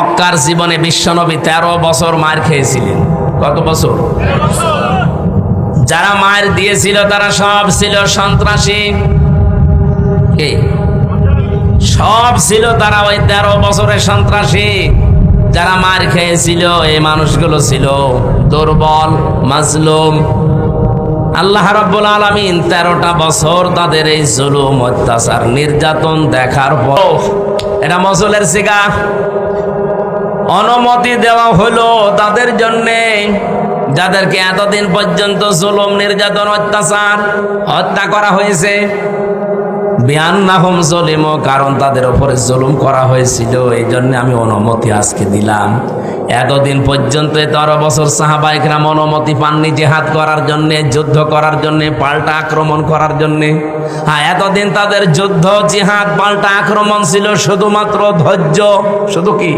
মক্কার জীবনে বিশ্বনবী তেরো বছর মার খেয়েছিলেন। কত বছর? যারা মার দিয়েছিল তারা সব ছিল সন্ত্রাসী। সব ছিল তারা ওই তেরো বছরের সন্ত্রাসী। যারা মার খেয়েছিল এই মানুষগুলো ছিল দুর্বল, মাজলুম। আল্লাহ রাব্বুল আলামিন তেরোটা বছর তাদের এই জুলুম, অত্যাচার, নির্যাতন দেখার পর এটা মজলের শিকা অনুমতি দেওয়া হলো তাদের জন্যে। যাদেরকে এতদিন পর্যন্ত জুলুম, নির্যাতন, অত্যাচার হত্যা করা হয়েছে কারণ তাদের উপরে জুলুম করা হয়েছিল। এই জন্য আমি অনুমতি আজকে দিলাম। এতদিন পর্যন্ত তেরো বছর সাহাবাইকরাম অনুমতি পাননি জেহাদ করার জন্যে, যুদ্ধ করার জন্যে, পাল্টা আক্রমণ করার জন্যে। হ্যাঁ এতদিন তাদের যুদ্ধ, জিহাদ, পাল্টা আক্রমণ ছিল, শুধুমাত্র ধৈর্য। শুধু কি?